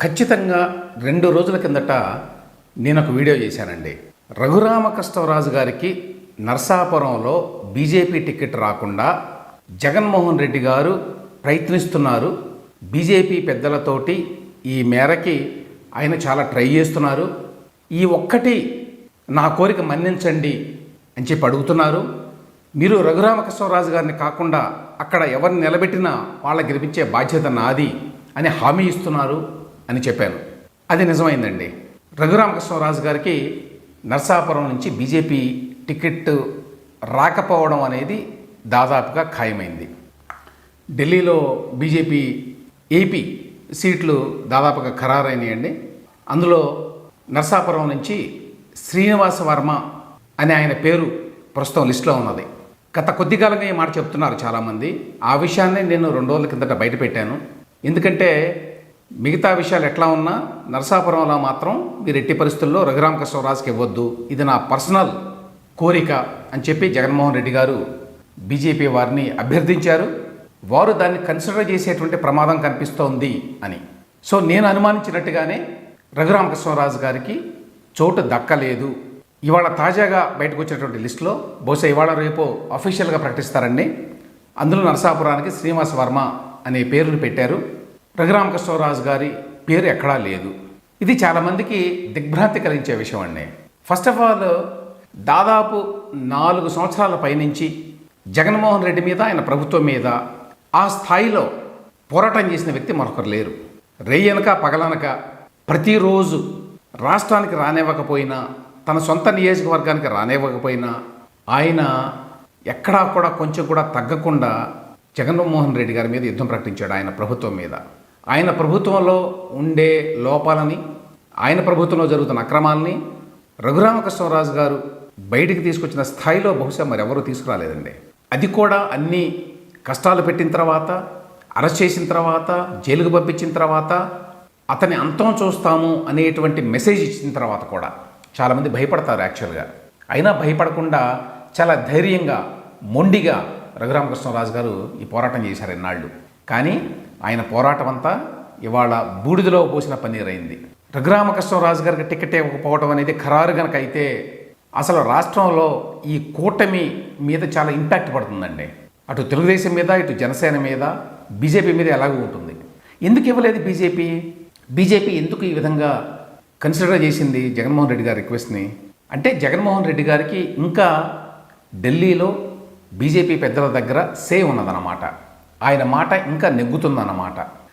ఖచ్చితంగా రెండు రోజుల కిందట నేను ఒక వీడియో చేశానండి. రఘురామకృష్ణరాజు గారికి నర్సాపురంలో బీజేపీ టికెట్ రాకుండా జగన్మోహన్ రెడ్డి గారు ప్రయత్నిస్తున్నారు. బీజేపీ పెద్దలతోటి ఈ మేరకి ఆయన చాలా ట్రై చేస్తున్నారు. ఈ ఒక్కటి నా కోరిక మన్నించండి అని చెప్పి అడుగుతున్నారు. మీరు రఘురామకృష్ణరాజు గారిని కాకుండా అక్కడ ఎవరిని నిలబెట్టినా వాళ్ళ గెలిపించే బాధ్యత నాది అని హామీ ఇస్తున్నారు. అని చెప్పాను. అది నిజమైందండి. రఘురామకృష్ణరాజు గారికి నర్సాపురం నుంచి బీజేపీ టికెట్ రాకపోవడం అనేది దాదాపుగా ఖాయమైంది. ఢిల్లీలో బీజేపీ ఏపీ సీట్లు దాదాపుగా ఖరారైనాయండి. అందులో నర్సాపురం నుంచి శ్రీనివాస వర్మ అనే ఆయన పేరు ప్రస్తుతం లిస్టులో ఉన్నది. గత కొద్ది కాలంగా ఈ మాట చెప్తున్నారు చాలామంది. ఆ విషయాన్ని నేను రెండు రోజుల కిందట బయట పెట్టాను. ఎందుకంటే మిగతా విషయాలు ఎట్లా ఉన్నా నరసాపురంలో మాత్రం మీరు ఎట్టి పరిస్థితుల్లో రఘురామకృష్ణరాజుకి ఇవ్వద్దు. ఇది నా పర్సనల్ కోరిక అని చెప్పి జగన్మోహన్ రెడ్డి గారు బీజేపీ వారిని అభ్యర్థించారు. వారు దాన్ని కన్సిడర్ చేసేటువంటి ప్రమాదం కనిపిస్తోంది అని. సో నేను అనుమానించినట్టుగానే రఘురామకృష్ణరాజు గారికి చోటు దక్కలేదు. ఇవాళ తాజాగా బయటకు వచ్చినటువంటి లిస్టులో బహుశా ఇవాళ రేపు అఫీషియల్గా ప్రకటిస్తారండి. అందులో నరసాపురానికి శ్రీనివాస వర్మ అనే పేరును పెట్టారు. రఘురామకృష్ణరాజు గారి పేరు ఎక్కడా లేదు. ఇది చాలామందికి దిగ్భ్రాంతి కలిగించే విషయం అండి. ఫస్ట్ ఆఫ్ ఆల్ దాదాపు నాలుగు సంవత్సరాల పైనుంచి జగన్మోహన్ రెడ్డి మీద ఆయన ప్రభుత్వం మీద ఆ స్థాయిలో పోరాటం చేసిన వ్యక్తి మరొకరు లేరు. రేయనక పగలనక ప్రతిరోజు రాష్ట్రానికి రానివ్వకపోయినా తన సొంత నియోజకవర్గానికి రానివ్వకపోయినా ఆయన ఎక్కడా కూడా కొంచెం కూడా తగ్గకుండా జగన్మోహన్ రెడ్డి గారి మీద యుద్ధం ప్రకటించాడు ఆయన ప్రభుత్వం మీద. ఆయన ప్రభుత్వంలో ఉండే లోపాలని ఆయన ప్రభుత్వంలో జరుగుతున్న అక్రమాలని రఘురామకృష్ణరాజు గారు బయటికి తీసుకొచ్చిన స్థాయిలో బహుశా మరెవరూ తీసుకురాలేదండి. అది కూడా అన్ని కష్టాలు పెట్టిన తర్వాత అరెస్ట్ చేసిన తర్వాత జైలుకు పంపించిన తర్వాత అతని అంతం చూస్తాము అనేటువంటి మెసేజ్ ఇచ్చిన తర్వాత కూడా చాలామంది భయపడతారు యాక్చువల్గా. అయినా భయపడకుండా చాలా ధైర్యంగా మొండిగా రఘురామకృష్ణరాజు గారు ఈ పోరాటం చేశారు ఇన్నాళ్ళు. కానీ ఆయన పోరాటం అంతా ఇవాళ బూడిదలో పోసిన పనిరైంది రఘురామకృష్ణరాజు గారికి టికెట్ ఇవ్వకపోవడం అనేది ఖరారు గనక అయితే అసలు రాష్ట్రంలో ఈ కూటమి మీద చాలా ఇంపాక్ట్ పడుతుందండి. అటు తెలుగుదేశం మీద ఇటు జనసేన మీద బీజేపీ మీద ఎలాగూ ఉంటుంది. ఎందుకు ఇవ్వలేదు బీజేపీ? బీజేపీ ఎందుకు ఈ విధంగా కన్సిడర్ చేసింది జగన్మోహన్ రెడ్డి గారి రిక్వెస్ట్ని అంటే జగన్మోహన్ రెడ్డి గారికి ఇంకా ఢిల్లీలో బీజేపీ పెద్దల దగ్గర సేవ్ ఉన్నదన్నమాట. ఆయన మాట ఇంకా నెగ్గుతుందన్నమాట.